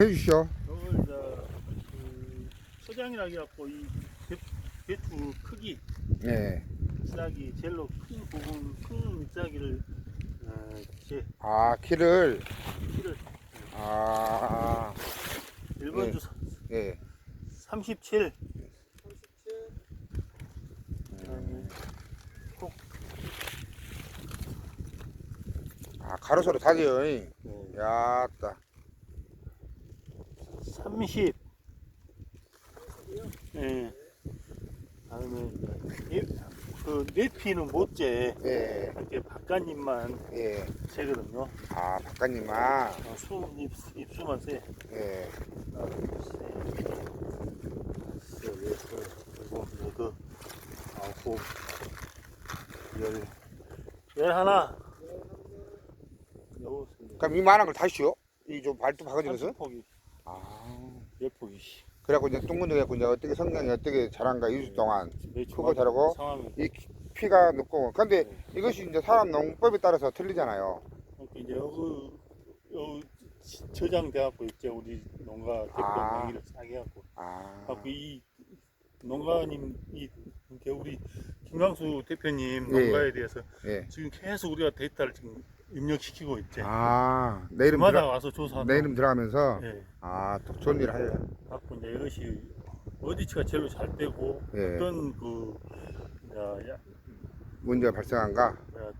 해주시오. 저걸 저그 초장이라 해갖고 이 배, 배추 크기 네. 잎사귀 젤로 큰 부분 큰 잎사귀를 어, 제 아, 키를, 키를 아, 1번 네. 주 예. 37 아, 가로수로. 잉. 네. 야따. 30 예. 다음에 이- 그 네피는 못 재 예, 이렇게 바깥잎만 예. 재거든요. 아, 박가님아. 어, 수 입, 입수만 세. 예. 그리고 여덟, 아홉, 열, 열 하나. 여섯, 그럼 이만한 걸 다시요? 이 좀 발도 박아주면서? 포기, 아. 열 포기. 그래갖고 이제 뚱근둥이 갖고 이제 어떻게 성장이 어떻게 자란가 2주 동안 다르고? 상황이 이 키- 피가 높고 근데 이것이 이제 사람 농법에 따라서 틀리잖아요. 이렇게 이제 여기 여 저장돼갖고 있죠 우리 농가 대표 아. 명의를 싸게 갖고 아. 갖고 이 농가님 이 우리 김광수 대표님 예. 농가에 대해서 예. 지금 계속 우리가 데이터를 지금 입력시키고 있지. 아, 내 이름 주마다 들어 와서 조사하고. 내 이름 들어가면서 예. 아, 또 좋은 일을 하려. 갖고 이제 이것이 어디치가 제일 잘 되고 예. 어떤 그 야, 야, 문제가 발생한가? 야,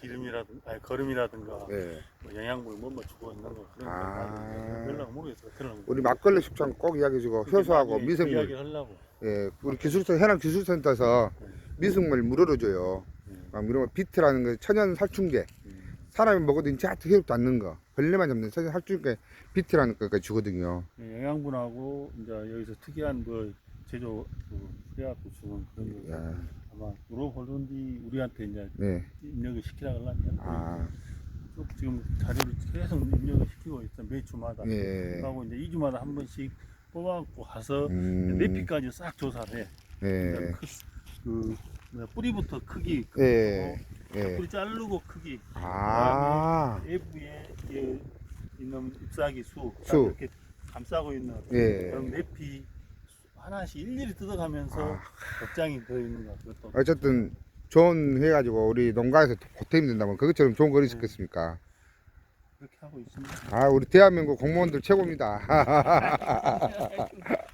기름이라든 아니 거름이라든가 예. 뭐 영양분 뭐뭐 주고 있는 거 그런 아. 거 연락 모르겠어 들은 우리 막걸리 숙장 꼭 이야기해 주고 효소하고 미생물 이야기 하려고. 예, 우리 기술센터 해남 기술센터에서 미생물 물으러 줘요. 음. 아, 이런 거 비트라는 거 천연 살충제. 음. 사람이 먹어도 인체 하트 해롭지 않는 거. 벌레만 잡는 천연 살충제 비트라는 거까지 주거든요. 예, 영양분하고 이제 여기서 특이한 뭐 제조 그 해갖고 주는 그런 거 야, 아마 우로홀론디 우리한테 이제 네. 입력을 시키라 그러면 아, 쭉 지금 자료를 계속 입력을 시키고 있어 매 주마다. 예. 하고 이제 2주마다 한 번씩 뽑아갖고 가서 음, 내피까지 싹 조사를 해. 예. 크- 그 뭐야, 뿌리부터 크기, 예. 어, 예. 뿌리 자르고 크기, 아, 외부에 예, 있는 잎사귀 수, 수. 이렇게 감싸고 있는 예. 그런 내피 하나씩 일일이 뜯어가면서 아. 덕장이 되어 있는 거 그것도 어쨌든 좋은 해가지고 우리 농가에서 보탬이 된다면 그것처럼 좋은 거 있겠습니까? 그렇게 하고 있습니다. 아, 우리 대한민국 공무원들 최고입니다.